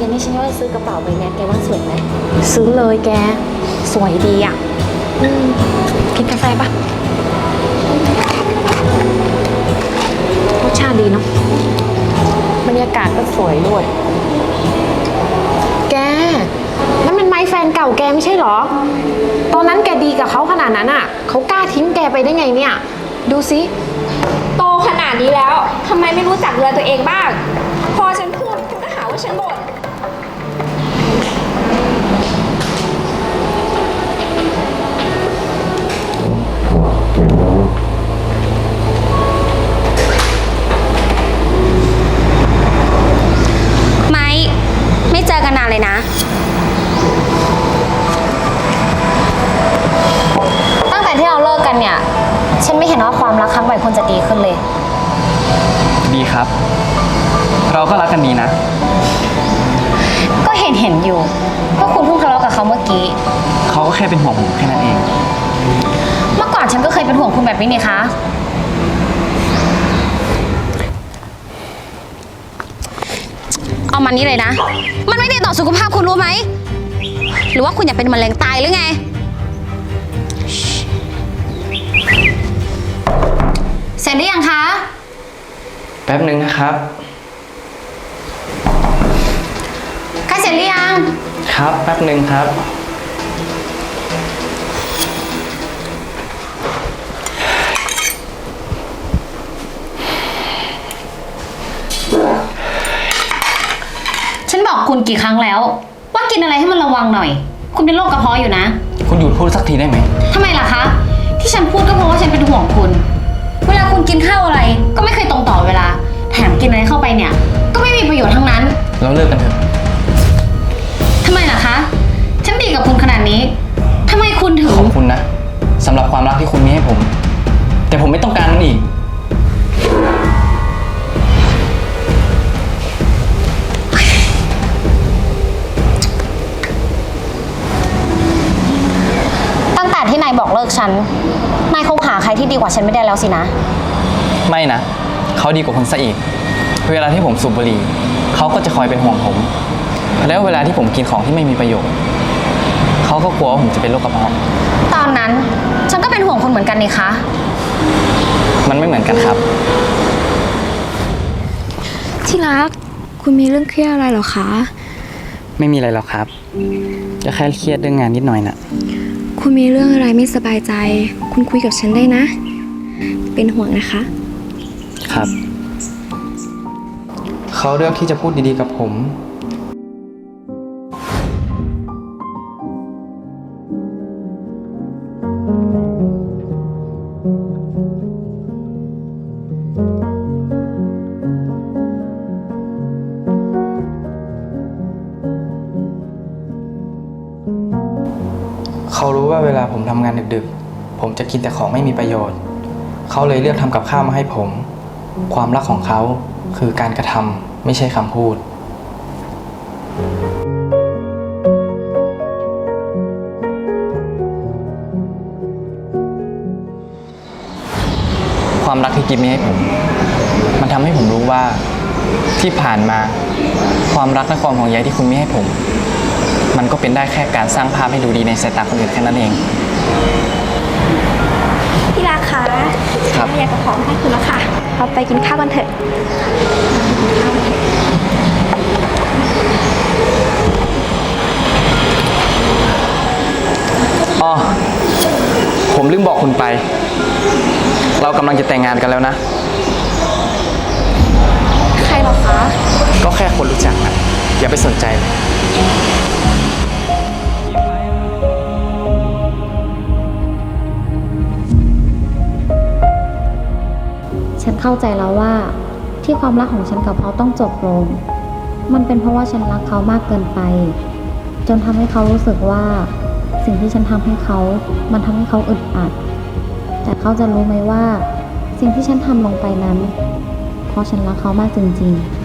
เย็นนี้ฉันว่าซื้อกระเป๋าใบเนี้ยแกว่าสวยไหมซื้อเลยแก สวยดีอะอืมกินกาแฟปะรสชาติดีเนาะบรรยากาศก็สวยด้วย แกนั่นมันไม้แฟนเก่าแกไม่ใช่เหรอ ตอนนั้นแกดีกับเขาขนาดนั้นอะเขากล้าทิ้งแกไปได้ไงเนี่ย ดูสิ โตขนาดนี้แล้วทำไมไม่รู้จักเรือตัวเองบ้าง เราก็รักกันดีนะ ก็เห็นเห็นอยู่ว่าคุณเพิ่งทะเลาะกับเขาเมื่อกี้ เขาก็แค่เป็นห่วงผมแค่นั้นเอง เมื่อก่อนฉันก็เคยเป็นห่วงคุณแบบนี้นี่คะ เอามันนี้เลยนะ มันไม่ดีต่อสุขภาพคุณรู้ไหม หรือว่าคุณอยากเป็นมะเร็งตายหรือไง เสร็จหรือยังคะ แป๊บนึงนะครับ ใกล้เส ร็จหรือยัง ครับแป๊บนึงครับ ฉันบอกคุณกี่ครั้งแล้ว ว่ากินอะไรให้มันระวังหน่อย คุณเป็นโรคกระเพาะอยู่นะคุณหยุดพูดสักทีได้ไหม ทำไมล่ะคะ ที่ฉันพูดก็เพราะว่าฉันเป็นห่วงคุณ เวลาคุณกินข้าวอะไรก็ไม่เคยตรงต่อเวลา แถมกินอะไรเข้าไปเนี่ย ก็ไม่มีประโยชน์ทั้งนั้น เราเลิกกันเถอะ บอกเลิกฉัน นายคงหาใครที่ดีกว่าฉันไม่ได้แล้วสินะ ไม่นะ เขาดีกว่าคุณซะอีก เวลาที่ผมสูบบุหรี่ เขาก็จะคอยเป็นห่วงผม แล้วเวลาที่ผมกินของที่ไม่มีประโยชน์ เขาก็กลัวว่าผมจะเป็นโรคกระเพาะ ตอนนั้นฉันก็เป็นห่วงคุณเหมือนกันนี่คะ มันไม่เหมือนกันครับ ที่รัก คุณมีเรื่องเครียดอะไรเหรอคะ ไม่มีอะไรหรอกครับ ก็แค่เครียดเรื่องงานนิดหน่อยน่ะ คุณมีเรื่องอะไรไม่สบายใจ คุณคุยกับฉันได้นะ เป็นห่วงนะคะ ครับ เขาเลือกที่จะพูดดีๆกับผม เขารู้ว่าเวลาผมทำงานดึกๆ ผมจะกินแต่ของไม่มีประโยชน์ เขาเลยเลือกทำกับข้าวมาให้ผม ความรักของเขาคือการกระทำไม่ใช่คำพูด ความรักที่กิฟมีให้ผม มันทำให้ผมรู้ว่าที่ผ่านมา ความรักและความห่วงใยที่คุณมีให้ผม มันก็เป็นได้แค่การสร้างภาพให้ดูดีในสายตาคนอื่นแค่นั้นเองที่รักคะครับ อยากจะขอให้คุณแล้วค่ะ เราไปกินข้าวกันเถอะ อ๋อ ผมลืมบอกคุณไป เรากำลังจะแต่งงานกันแล้วนะ ใครเหรอคะ ก็แค่คนรู้จักนะอย่าไปสนใจเลย ฉันเข้าใจแล้วว่าที่ความรักของฉันกับเขาต้องจบลง มันเป็นเพราะว่าฉันรักเขามากเกินไป จนทำให้เขารู้สึกว่า สิ่งที่ฉันทำให้เขา มันทำให้เขาอึดอัด แต่เขาจะรู้ไหมว่า สิ่งที่ฉันทำลงไปนั้น เพราะฉันรักเขามากจริงๆ